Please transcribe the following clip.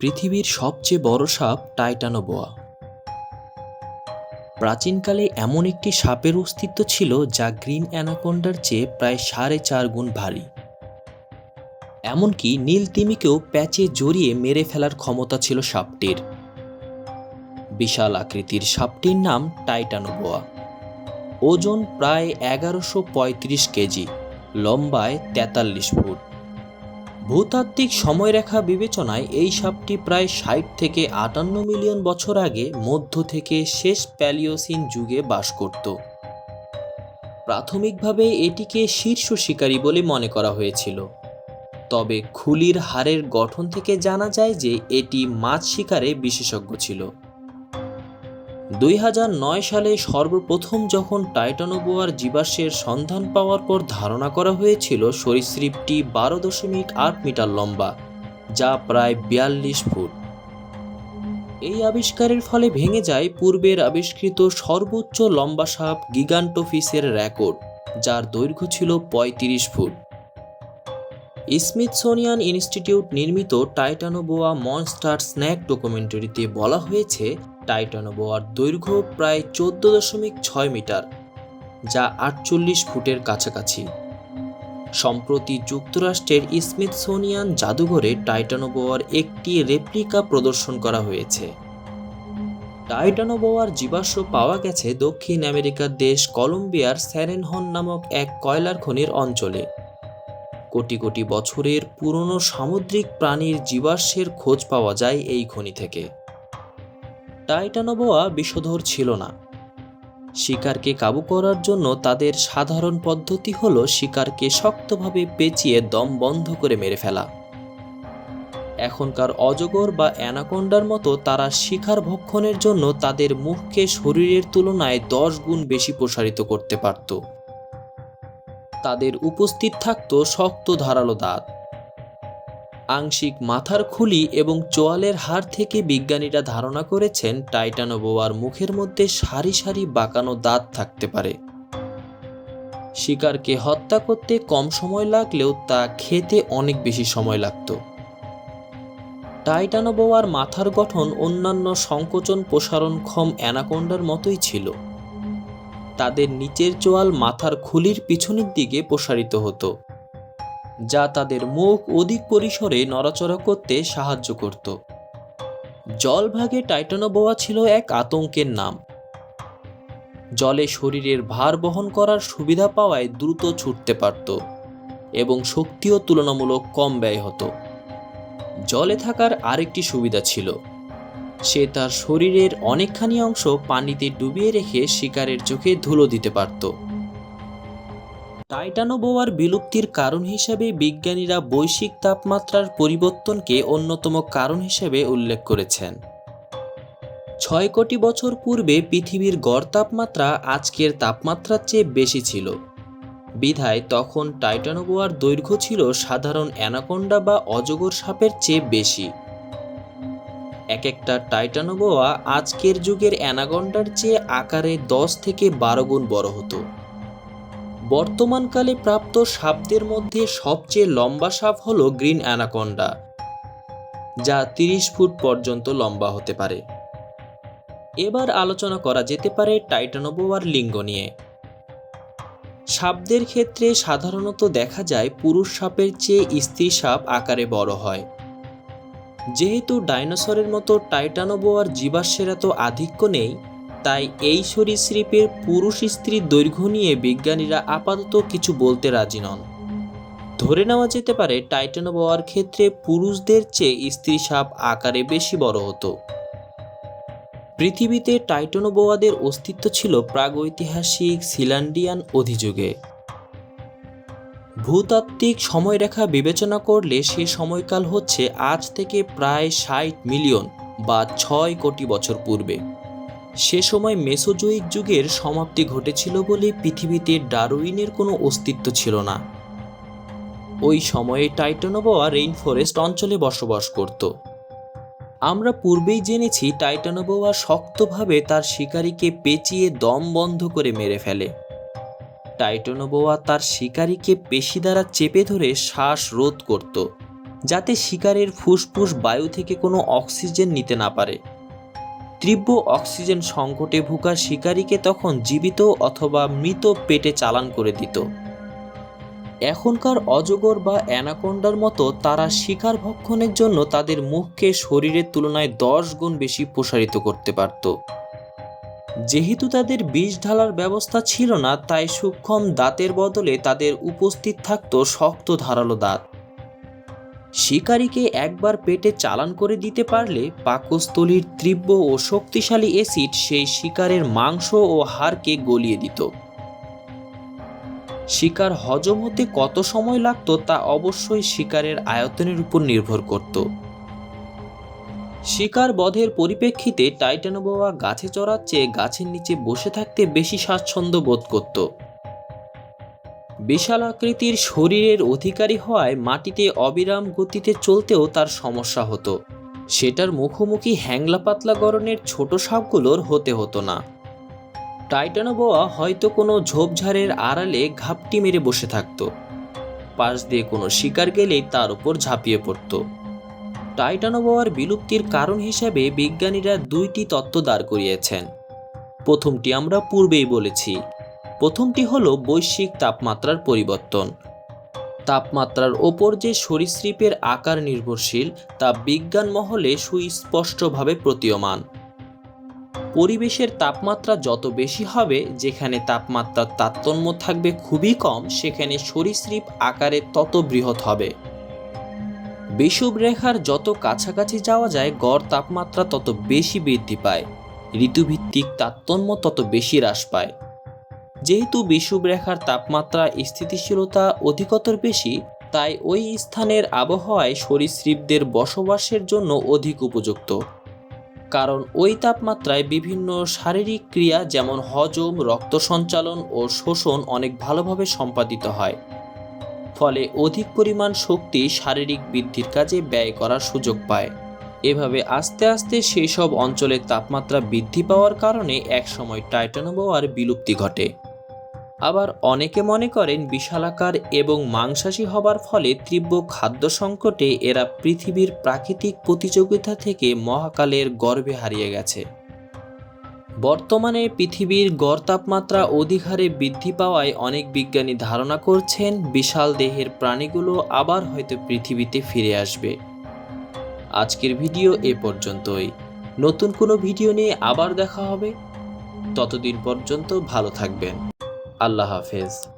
পৃথিবীর সবচেয়ে বড় সাপ টাইটানোবোয়া। প্রাচীনকালে এমন একটি সাপের অস্তিত্ব ছিল যা গ্রিন অ্যানাকোন্ডার চেয়ে প্রায় সাড়ে চার গুণ ভারী। এমনকি নীল তিমিকেও প্যাচে জড়িয়ে মেরে ফেলার ক্ষমতা ছিল সাপটির। বিশাল আকৃতির সাপটির নাম টাইটানোবোয়া। ওজন প্রায় এগারোশো পঁয়ত্রিশ কেজি, লম্বায় তেতাল্লিশ ফুট। ভূতাত্ত্বিক সময়রেখা বিবেচনায় এই সাপটি প্রায় ষাট থেকে আটান্ন মিলিয়ন বছর আগে মধ্য থেকে শেষ প্যালিওসিন যুগে বাস করত। প্রাথমিকভাবে এটিকে শীর্ষ শিকারী বলে মনে করা হয়েছিল। তবে খুলির হাড়ের গঠন থেকে জানা যায় যে এটি মাছ শিকারে বিশেষজ্ঞ ছিল। দুই হাজার নয় সালে সর্বপ্রথম যখন টাইটানোবোয়ার জীবাশ্মের সন্ধান পাওয়ার পর ধারণা করা হয়েছিল, সরীসৃপটি বারো দশমিক আট মিটার লম্বা, যা প্রায় বিয়াল্লিশ ফুট। এই আবিষ্কারের ফলে ভেঙে যায় পূর্বের আবিষ্কৃত সর্বোচ্চ লম্বা সাপ গিগান্টোফিসের রেকর্ড, যার দৈর্ঘ্য ছিল পঁয়ত্রিশ ফুট। স্মিথসোনিয়ান ইনস্টিটিউট নির্মিত টাইটানোবোয়া মনস্টার স্ন্যাক ডকুমেন্টারিতে বলা হয়েছে, টাইটানোবোয়ার দৈর্ঘ্য প্রায় চোদ্দ দশমিক ছয় মিটার, যা আটচল্লিশ ফুটের কাছাকাছি। সম্প্রতি যুক্তরাষ্ট্রের স্মিথসোনিয়ান জাদুঘরে টাইটানোবোয়ার একটি রেপ্লিকা প্রদর্শন করা হয়েছে। টাইটানোবোয়ার জীবাশ্ম পাওয়া গেছে দক্ষিণ আমেরিকার দেশ কলম্বিয়ার স্যারেনহন নামক এক কয়লার খনির অঞ্চলে। কোটি কোটি বছরের পুরনো সামুদ্রিক প্রাণীর জীবাশ্মের খোঁজ পাওয়া যায় এই খনি থেকে। টাইটানোবোয়া বিষধর ছিল না। শিকারকে কাবু করার জন্য তাদের সাধারণ পদ্ধতি হলো শিকারকে শক্তভাবে পেঁচিয়ে দম বন্ধ করে মেরে ফেলা। এখনকার অজগর বা অ্যানাকোন্ডার মতো তারা শিকার ভক্ষণের জন্য তাদের মুখকে শরীরের তুলনায় দশ গুণ বেশি প্রসারিত করতে পারত। তাদের উপস্থিত থাকত শক্ত ধারালো দাঁত। আংশিক মাথার খুলি এবং চোয়ালের হাড় থেকে বিজ্ঞানীরা ধারণা করেছেন, টাইটানোবোয়ার মুখের মধ্যে সারি সারি বাঁকানো দাঁত থাকতে পারে। শিকারকে হত্যা করতে কম সময় লাগলেও তা খেতে অনেক বেশি সময় লাগত। টাইটানোবোয়ার মাথার গঠন অন্যান্য সংকোচন প্রসারণক্ষম অ্যানাকোন্ডার মতোই ছিল। তাদের নিচের চোয়াল মাথার খুলির পিছনের দিকে প্রসারিত হতো, যা তাদের মুখ অধিক পরিসরে নড়াচড়া করতে সাহায্য করত। জলভাগে টাইটানোবোয়া ছিল এক আতঙ্কের নাম। জলে শরীরের ভার বহন করার সুবিধা পাওয়ায় দ্রুত ছুটতে পারত এবং শক্তিও তুলনামূলক কম ব্যয় হতো। জলে থাকার আরেকটি সুবিধা ছিল। সে তার শরীরের অনেকখানি অংশ পানিতে ডুবিয়ে রেখে শিকারের চোখে ধুলো দিতে পারত। টাইটানোবোয়ার বিলুপ্তির কারণ হিসেবে বিজ্ঞানীরা বৈশ্বিক তাপমাত্রার পরিবর্তনকে অন্যতম কারণ হিসেবে উল্লেখ করেছেন। ছয় কোটি বছর পূর্বে পৃথিবীর গড় তাপমাত্রা আজকের তাপমাত্রার চেয়ে বেশি ছিল। বিধায় তখন টাইটানোবোয়ার দৈর্ঘ্য ছিল সাধারণ অ্যানাকোন্ডা বা অজগর সাপের চেয়ে বেশি। এক একটা টাইটানোবোয়া আজকের যুগের অ্যানাকোন্ডার চেয়ে আকারে দশ থেকে বারো গুণ বড় হতো। বর্তমানকালে প্রাপ্ত সাপদের মধ্যে সবচেয়ে লম্বা সাপ হল গ্রিন অ্যানাকোন্ডা, যা তিরিশ ফুট পর্যন্ত লম্বা হতে পারে। এবার আলোচনা করা যেতে পারে টাইটানোবোয়ার লিঙ্গ নিয়ে। সাপদের ক্ষেত্রে সাধারণত দেখা যায় পুরুষ সাপের চেয়ে স্ত্রী সাপ আকারে বড় হয়। যেহেতু ডাইনোসরের মতো টাইটানোবোয়ার জীবাশ্মের এত আধিক্য নেই, তাই এই সরীসৃপের পুরুষ স্ত্রীর দৈর্ঘ্য নিয়ে বিজ্ঞানীরা আপাতত কিছু বলতে রাজি নন। ধরে নেওয়া যেতে পারে টাইটানোবোয়ার ক্ষেত্রে পুরুষদের চেয়ে স্ত্রী সাপ আকারে বেশি বড় হতো। পৃথিবীতে টাইটানোবোয়াদের অস্তিত্ব ছিল প্রাগৈতিহাসিক সিলান্ডিয়ান অধিযুগে ভূতাত্ত্বিক সময়রেখা বিবেচনা করলে সে সময়কাল হচ্ছে আজ থেকে প্রায় ষাট মিলিয়ন বা ছয় কোটি বছর পূর্বে। সে সময় মেসোজোয়িক যুগের সমাপ্তি ঘটেছিল বলে পৃথিবীতে ডারউইনের কোনো অস্তিত্ব ছিল না। ওই সময়ে টাইটানোবোয়া রেইন ফরেস্ট অঞ্চলে বসবাস করত। আমরা পূর্বেই জেনেছি টাইটানোবোয়া শক্তভাবে তার শিকারীকে পেঁচিয়ে দম বন্ধ করে মেরে ফেলে। টাইটানোবোয়া তার শিকারীকে পেশি দ্বারা চেপে ধরে শ্বাস রোধ করত, যাতে শিকারের ফুসফুস বায়ু থেকে কোনো অক্সিজেন নিতে না পারে। তীব্র অক্সিজেন সংকটে ভুকা শিকারীকে তখন জীবিত অথবা মৃত পেটে চালান করে দিত। এখনকার অজগর বা অ্যানাকোন্ডার মতো তারা শিকার ভক্ষণের জন্য তাদের মুখকে শরীরের তুলনায় দশ গুণ বেশি প্রসারিত করতে পারত। যেহেতু তাদের বিষ ঢালার ব্যবস্থা ছিল না, তাই সূক্ষ্ম দাঁতের বদলে তাদের উপস্থিত থাকত শক্ত ধারালো দাঁত। শিকারীকে একবার পেটে চালান করে দিতে পারলে পাকস্থলীর তীব্র ও শক্তিশালী অ্যাসিড সেই শিকারের মাংস ও হাড়কে গলিয়ে দিত। শিকার হজম হতে কত সময় লাগতো তা অবশ্যই শিকারের আয়তনের উপর নির্ভর করত। শিকার বধের পরিপ্রেক্ষিতে টাইটানোবোয়া গাছে চড়ার চেয়ে গাছের নিচে বসে থাকতে বেশি স্বাচ্ছন্দ্য বোধ করত। বিশাল আকৃতির শরীরের অধিকারী হওয়ায় মাটিতে অবিরাম গতিতে চলতেও তার সমস্যা হতো। সেটার মুখোমুখি হ্যাংলা পাতলা গরনের ছোট সাপগুলোর হতে হতো না। টাইটানোবোয়া হয়তো কোনো ঝোপঝাড়ের আড়ালে ঘাপটি মেরে বসে থাকত। পাশ দিয়ে কোনো শিকার গেলেই তার উপর ঝাঁপিয়ে পড়ত। টাইটানোবোয়ার বিলুপ্তির কারণ হিসেবে বিজ্ঞানীরা দুইটি তত্ত্ব দাঁড় করিয়েছেন। প্রথমটি আমরা পূর্বেই বলেছি। প্রথমটি হলো বৈশ্বিক তাপমাত্রার পরিবর্তন। তাপমাত্রার ওপর যে সরীসৃপের আকার নির্ভরশীল, তা বিজ্ঞান মহলে সুস্পষ্টভাবে প্রতীয়মান। পরিবেশের তাপমাত্রা যত বেশি হবে, যেখানে তাপমাত্রার তারতম্য থাকবে খুবই কম, সেখানে সরীসৃপ আকারে তত বৃহৎ হবে। বিষুবরেখার যত কাছাকাছি যাওয়া যায়, গড় তাপমাত্রা তত বেশি বৃদ্ধি পায়। ঋতুভিত্তিক তারতম্য তত বেশি হ্রাস পায়। যেহেতু বিষুবরেখার তাপমাত্রা স্থিতিশীলতা অধিকতর বেশি, তাই ওই স্থানের আবহাওয়ায় সরীসৃপদের বসবাসের জন্য অধিক উপযুক্ত। কারণ ওই তাপমাত্রায় বিভিন্ন শারীরিক ক্রিয়া যেমন হজম, রক্ত সঞ্চালন ও শোষণ অনেক ভালোভাবে সম্পাদিত হয়। ফলে অধিক পরিমাণ শক্তি শারীরিক বৃদ্ধির কাজে ব্যয় করার সুযোগ পায়। এভাবে আস্তে আস্তে সেই সব অঞ্চলের তাপমাত্রা বৃদ্ধি পাওয়ার কারণে একসময় টাইটানোবোয়ার বিলুপ্তি ঘটে। আবার অনেকে মনে করেন বিশালাকার এবং মাংসাশী হবার ফলে তীব্র খাদ্য সংকটে এরা পৃথিবীর প্রাকৃতিক প্রতিযোগিতা থেকে মহাকালের গর্ভে হারিয়ে গেছে। বর্তমানে পৃথিবীর গড় তাপমাত্রা অধিকারে বৃদ্ধি পাওয়ায় অনেক বিজ্ঞানী ধারণা করছেন বিশাল দেহের প্রাণীগুলো আবার হয়তো পৃথিবীতে ফিরে আসবে। আজকের ভিডিও এ পর্যন্তই। নতুন কোনো ভিডিও নিয়ে আবার দেখা হবে। ততদিন পর্যন্ত ভালো থাকবেন। আল্লাহ হাফেজ।